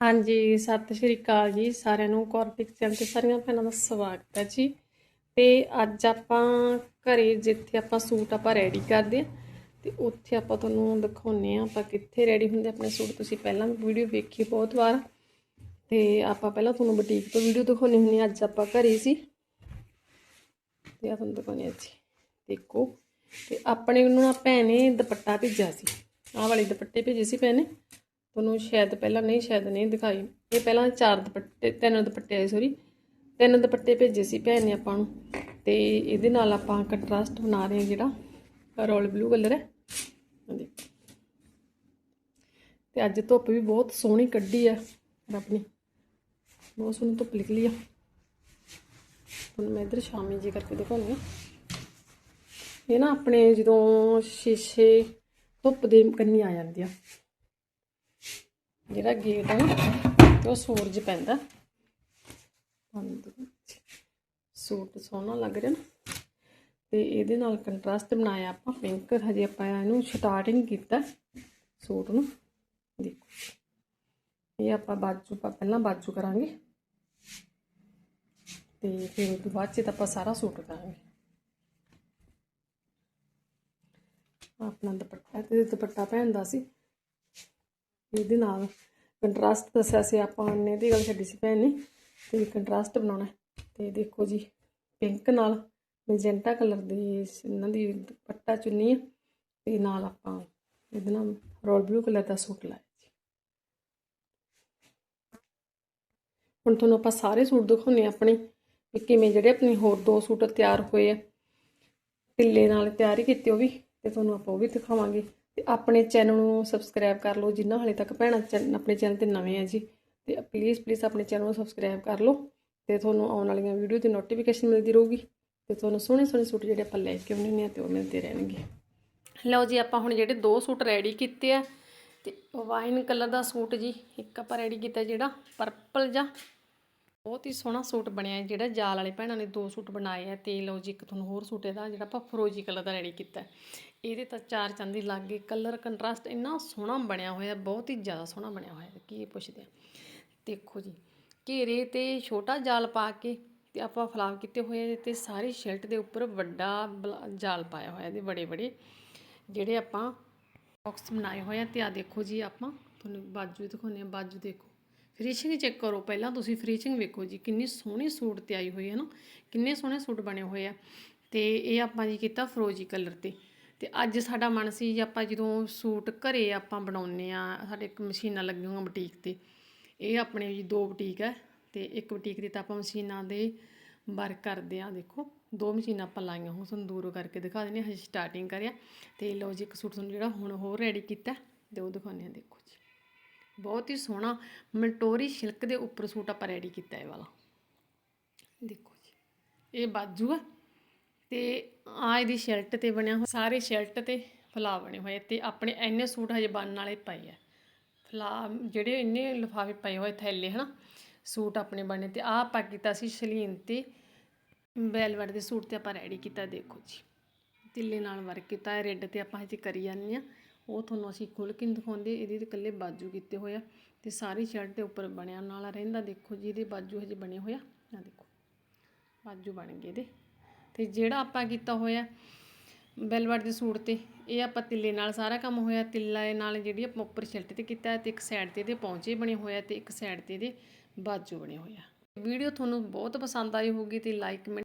ਹਾਂਜੀ, ਸਤਿ ਸ਼੍ਰੀ ਅਕਾਲ ਜੀ ਸਾਰਿਆਂ ਨੂੰ। ਕੌਰਪਿਕ ਚੈਨਲ ਤੇ ਸਾਰੀਆਂ ਭੈਣਾਂ ਦਾ ਸਵਾਗਤ ਹੈ ਜੀ। ਤੇ ਅੱਜ ਆਪਾਂ ਘਰੇ ਜਿੱਥੇ ਆਪਾਂ ਸੂਟ ਆਪਾਂ ਰੈਡੀ ਕਰਦੇ ਆ ਤੇ ਉੱਥੇ ਆਪਾਂ ਤੁਹਾਨੂੰ ਦਿਖਾਉਨੇ ਆ ਆਪਾਂ ਕਿੱਥੇ ਰੈਡੀ ਹੁੰਦੇ ਆਪਣੇ ਸੂਟ ਤੁਸੀਂ ਪਹਿਲਾਂ ਵੀਡੀਓ ਵੇਖੀ ਬਹੁਤ ਵਾਰ। ਤੇ ਆਪਾਂ ਪਹਿਲਾਂ ਤੁਹਾਨੂੰ ਬੁਟੀਕ ਤੋਂ ਵੀਡੀਓ ਦਿਖਾਉਣੀ ਹੁੰਦੀ ਆ ਅੱਜ ਆਪਾਂ ਘਰੇ ਸੀ। ਤੇ ਆ ਤੁਹਾਨੂੰ ਦਿਖਾਉਣੀ ਆ ਜੀ। ਦੇਖੋ, ਤੇ ਆਪਣੇ ਨੂੰ ਨਾ ਭੈਣੇ ਦੁਪੱਟਾ ਭੇਜਿਆ ਸੀ। ਆਹ ਵਾਲੇ ਦੁਪੱਟੇ ਭੇਜੇ ਸੀ ਭੈਣੇ। ਤੁਹਾਨੂੰ ਸ਼ਾਇਦ ਪਹਿਲਾਂ ਨਹੀਂ, ਸ਼ਾਇਦ ਨਹੀਂ ਦਿਖਾਈ। ਇਹ ਪਹਿਲਾਂ ਚਾਰ ਦੁਪੱਟੇ, ਤਿੰਨ ਦੁਪੱਟੇ ਆਏ ਸੋਰੀ ਤਿੰਨ ਦੁਪੱਟੇ ਭੇਜੇ ਸੀ ਭੈਣ ਨੇ ਆਪਾਂ ਨੂੰ। ਤੇ ਇਹਦੇ ਨਾਲ ਆਪਾਂ ਕੰਟਰਾਸਟ ਬਣਾ ਰਹੇ ਹਾਂ ਜਿਹੜਾ, ਰੋਲ ਬਲੂ ਕਲਰ ਹੈ। ਆਹ ਦੇਖੋ। ਤੇ ਅੱਜ ਧੁੱਪ ਵੀ ਬਹੁਤ ਸੋਹਣੀ ਕੱਢੀ ਆ, ਰੱਬ ਨੇ। ਬਹੁਤ ਸੋਹਣੀ ਧੁੱਪ ਨਿਕਲੀ ਆ। ਹੁਣ ਮੈਂ ਇਧਰ ਸ਼ਾਮੀ ਜੀ ਕਰਕੇ ਦਿਖਾਉਂਦੀ ਹਾਂ। ਇਹ ਨਾ ਆਪਣੇ ਜਦੋਂ ਸ਼ੀਸ਼ੇ ਧੁੱਪ ਦੇ ਕੰਨੀ ਆ ਜਾਂਦੀ ਆ ਜਿਹੜਾ ਗੇਟ ਹੈ ਉਹ ਸੂਰਜ ਪੈਂਦਾ। ਸੂਟ ਸੋਹਣਾ ਲੱਗ ਰਿਹਾ ਨਾ। ਤੇ ਇਹਦੇ ਨਾਲ ਕੰਟਰਾਸਟ ਬਣਾਇਆ ਆਪਾਂ, ਪਿੰਕ। ਹਜੇ ਆਪਾਂ ਇਹਨੂੰ ਸਟਾਰਟਿੰਗ ਕੀਤਾ ਸੂਟ ਨੂੰ। ਦੇਖੋ। ਇਹ ਆਪਾਂ ਬਾਜੂ ਪਹਿਲਾਂ ਬਾਜੂ ਕਰਾਂਗੇ। ਤੇ ਫਿਰ ਉਸ ਤੋਂ ਬਾਅਦ ਚ ਤਾਂ ਆਪਾਂ ਸਾਰਾ ਸੂਟ ਕਰਾਂਗੇ। ਆਪਣਾ ਦੁਪੱਟਾ ਤੇ ਦੁਪੱਟਾ ਪਹਿਨਦਾ ਸੀ। ਇਹਦੇ ਨਾਲ ਕੰਟਰਾਸਟ ਦੱਸਿਆ ਸੀ ਆਪਾਂ ਨੇ ਦੀ ਗੱਲ ਛੱਡੀ ਸੀ ਭੈਣ ਨੇ, ਤੇ ਕੰਟਰਾਸਟ ਬਣਾਉਣਾ ਤੇ ਦੇਖੋ ਜੀ ਪਿੰਕ ਨਾਲ ਮੈਜੈਂਟਾ ਕਲਰ ਦੀ ਇਹਨਾਂ ਦੀ ਪੱਟਾ ਚੁੰਨੀ ਹੈ, ਤੇ ਨਾਲ ਆਪਾਂ ਇਹਦੇ ਨਾਲ ਰੋਲ ਬਲੂ ਕਲਰ ਦਾ ਸੂਟ ਲਾਇਆ ਜੀ। ਹੁਣ ਤੁਹਾਨੂੰ ਆਪਾਂ ਸਾਰੇ ਸੂਟ ਦਿਖਾਉਣੇ ਆਪਣੇ, ਵੀ ਕਿਵੇਂ ਜਿਹੜੇ ਆਪਣੇ ਹੋਰ ਦੋ ਸੂਟ ਤਿਆਰ ਹੋਏ ਆ। ਟਿੱਲੇ ਨਾਲ ਤਿਆਰ ਹੀ ਕੀਤੇ ਉਹ ਵੀ, ਤੇ ਤੁਹਾਨੂੰ ਆਪਾਂ ਉਹ ਵੀ ਦਿਖਾਵਾਂਗੇ। ਆਪਣੇ ਚੈਨਲ ਨੂੰ ਸਬਸਕ੍ਰਾਈਬ ਕਰ ਲਓ, ਜਿੰਨਾ ਹਾਲੇ ਤੱਕ ਭੈਣਾਂ ਆਪਣੇ ਚੈਨਲ ਤੇ ਨਵੇਂ ਆ ਜੀ, ਤੇ ਪਲੀਜ਼ ਪਲੀਜ਼ ਆਪਣੇ ਚੈਨਲ ਨੂੰ ਸਬਸਕ੍ਰਾਈਬ ਕਰ ਲਓ ਤੇ ਤੁਹਾਨੂੰ ਆਉਣ ਵਾਲੀਆਂ ਵੀਡੀਓ ਦੀ ਨੋਟੀਫਿਕੇਸ਼ਨ ਮਿਲਦੀ ਰਹੂਗੀ ਤੇ ਤੁਹਾਨੂੰ ਸੋਹਣੇ ਸੋਹਣੇ ਸੂਟ ਜਿਹੜੇ ਆਪਾਂ ਲੈ ਕੇ ਆਉਂਦੇ ਹੁੰਦੇ ਆ ਤੇ ਉਹ ਮਿਲਦੇ ਰਹਿਣਗੇ। ਲਓ ਜੀ, ਆਪਾਂ ਹੁਣ ਜਿਹੜੇ ਦੋ ਸੂਟ ਰੈਡੀ ਕੀਤੇ ਆ ਤੇ ਵਾਈਨ ਕਲਰ ਦਾ ਸੂਟ ਜੀ, ਇੱਕ ਆਪਾਂ ਰੈਡੀ ਕੀਤਾ ਜਿਹੜਾ ਪਰਪਲ ਜਾਂ ਬਹੁਤ ਹੀ ਸੋਹਣਾ ਸੂਟ ਬਣਿਆ ਜਿਹੜਾ ਜਾਲ ਵਾਲੇ ਭੈਣਾਂ ਨੇ ਦੋ ਸੂਟ ਬਣਾਏ ਆ ਤੇ ਲਓ ਜੀ, ਇੱਕ ਤੁਹਾਨੂੰ ਹੋਰ ਸੂਟ ਇਹਦਾ, ਜਿਹੜਾ ਆਪਾਂ ਫਰੋਜੀ ਕਲਰ ਦਾ ਰੈਡੀ ਕੀਤਾ ਇਹਦੇ ਤਾਂ ਚਾਰ ਚੰਦੀ ਲੱਗ ਗਏ। ਕਲਰ ਕੰਟਰਾਸਟ ਇੰਨਾ ਸੋਹਣਾ ਬਣਿਆ ਹੋਇਆ, ਬਹੁਤ ਹੀ ਜ਼ਿਆਦਾ ਸੋਹਣਾ ਬਣਿਆ ਹੋਇਆ ਕੀ ਪੁੱਛਦੇ ਆ? ਦੇਖੋ ਜੀ, ਘੇਰੇ ਤੇ ਛੋਟਾ ਜਾਲ ਪਾ ਕੇ ਤੇ ਆਪਾਂ ਫਲਾਵ ਕੀਤੇ ਹੋਏ ਤੇ ਸਾਰੀ ਸ਼ਰਟ ਦੇ ਉੱਪਰ ਵੱਡਾ ਜਾਲ ਪਾਇਆ ਹੋਇਆ ਇਹਦੇ ਬੜੇ ਬੜੇ ਜਿਹੜੇ ਆਪਾਂ ਬਾਕਸ ਬਣਾਏ ਹੋਏ ਆ। ਤੇ ਆ ਦੇਖੋ ਜੀ, ਆਪਾਂ ਤੁਹਾਨੂੰ ਬਾਜੂ ਦਿਖਾਉਂਦੇ ਆ ਬਾਜੂ ਦੇਖੋ। ਫਿਨਿਸ਼ਿੰਗ ਚੈੱਕ ਕਰੋ, ਪਹਿਲਾਂ ਤੁਸੀਂ ਫਿਨਿਸ਼ਿੰਗ ਵੇਖੋ ਜੀ, ਕਿੰਨੀ ਸੋਹਣੀ ਸੂਟ ਤੇ ਆਈ ਹੋਈ ਹੈ ਨਾ, ਕਿੰਨੇ ਸੋਹਣੇ ਸੂਟ ਬਣੇ ਹੋਏ ਆ। ਤੇ ਇਹ ਆਪਾਂ ਜੀ ਕੀਤਾ ਫਰੋਜੀ ਕਲਰ ਤੇ। ਤੇ ਅੱਜ ਸਾਡਾ ਮਨ ਸੀ ਜੀ ਆਪਾਂ ਜਦੋਂ ਸੂਟ ਘਰੇ ਆਪਾਂ ਬਣਾਉਨੇ ਆ ਸਾਡੇ ਇੱਕ ਮਸ਼ੀਨਾਂ ਲੱਗੀਆਂ ਹੋਈਆਂ ਬੁਟੀਕ ਤੇ, ਇਹ ਆਪਣੇ ਜੀ ਦੋ ਬੁਟੀਕ ਹੈ। ਤੇ ਇੱਕ ਬੁਟੀਕ ਦੇ ਤਾਂ ਆਪਾਂ ਮਸ਼ੀਨਾਂ ਦੇ ਵਰਕ ਕਰਦੇ ਆ ਦੇਖੋ, ਦੋ ਮਸ਼ੀਨਾਂ ਆਪਾਂ ਲਾਈਆਂ ਹੁਣ ਤੁਹਾਨੂੰ ਦੂਰੋਂ ਕਰਕੇ ਦਿਖਾ ਦਿੰਦੇ ਹਾਂ, ਹਜੇ ਸਟਾਰਟਿੰਗ ਕਰਿਆ। ਤੇ ਲਓ ਜੀ ਇੱਕ ਸੂਟ ਤੁਹਾਨੂੰ ਜਿਹੜਾ ਹੁਣ ਹੋਰ ਰੈਡੀ ਕੀਤਾ, ਤੇ ਉਹ ਦਿਖਾਉਂਦੇ ਆ ਦੇਖੋ ਜੀ। ਬਹੁਤ ਹੀ ਸੋਹਣਾ ਮਲਟੋਰੀ ਸਿਲਕ ਦੇ ਉੱਪਰ ਸੂਟ ਆਪਾਂ ਰੈਡੀ ਕੀਤਾ ਇਹ ਵਾਲਾ। ਦੇਖੋ ਜੀ, ਇਹ ਬਾਜੂ ਹੈ ਤੇ ਆ ਇਹਦੀ ਸ਼ਰਟ ਤੇ ਬਣਿਆ ਹੋਇਆ, ਸਾਰੇ ਸ਼ਰਟ ਤੇ ਫਲਾ ਬਣੇ ਹੋਏ ਤੇ ਆਪਣੇ ਐਨੇ ਸੂਟ ਹਜੇ ਬਣਨ ਵਾਲੇ ਪਏ ਆ। ਫਲਾ, ਜਿਹੜੇ ਇੰਨੇ ਲਿਫਾਫੇ ਪਏ ਹੋਏ ਥੈਲੇ, ਹਨਾ, ਸੂਟ ਆਪਣੇ ਬਣੇ ਤੇ ਆ ਆਪਾਂ ਕੀਤਾ ਸੀ ਸ਼ਲੀਨ ਤੇ, ਵੈਲਵਟ ਦੇ ਸੂਟ ਤੇ ਆਪਾਂ ਰੈਡੀ ਕੀਤਾ, ਦੇਖੋ ਜੀ। ਤਿੱਲੇ ਨਾਲ ਵਰਕ ਕੀਤਾ ਰੈੱਡ ਤੇ ਆਪਾਂ ਹਜੇ ਕਰੀ ਜਾਂਦੇ ਆ। ਉਹ ਤੁਹਾਨੂੰ ਅਸੀਂ ਖੋਲ ਕੇ ਦਿਖਾਉਂਦੇ, ਇਹਦੇ ਤੇ ਇਕੱਲੇ ਬਾਜੂ ਕੀਤੇ ਹੋਇਆ ਤੇ ਸਾਰੀ ਸ਼ਰਟ ਦੇ ਉੱਪਰ ਬਣਿਆ ਨਾਲਾ ਰਹਿੰਦਾ ਦੇਖੋ ਜੀ, ਇਹਦੇ ਬਾਜੂ ਹਜੇ ਬਣੇ ਹੋਇਆ ਆ। ਦੇਖੋ, ਬਾਜੂ ਬਣ ਗਏ ਇਹਦੇ। ਤੇ ਜਿਹੜਾ ਆਪਾਂ ਕੀਤਾ ਹੋਇਆ ਵੈਲਵਟ ਦੇ ਸੂਟ ਤੇ, ਇਹ ਆਪਾਂ ਤਿੱਲੇ ਨਾਲ ਸਾਰਾ ਕੰਮ ਹੋਇਆ। ਤਿੱਲੇ ਨਾਲ ਜਿਹੜੀ ਆਪਾਂ ਉੱਪਰ ਸ਼ਰਟ ਤੇ ਕੀਤਾ ਤੇ ਇੱਕ ਸਾਈਡ ਤੇ ਇਹਦੇ ਪੌਂਚੇ ਬਣੇ ਹੋਇਆ ਤੇ ਇੱਕ ਸਾਈਡ ਤੇ ਇਹਦੇ ਬਾਜੂ ਬਣੇ ਹੋਇਆ ਵੀਡੀਓ ਤੁਹਾਨੂੰ ਬਹੁਤ ਪਸੰਦ ਆਈ ਹੋਊਗੀ ਤੇ ਲਾਈਕ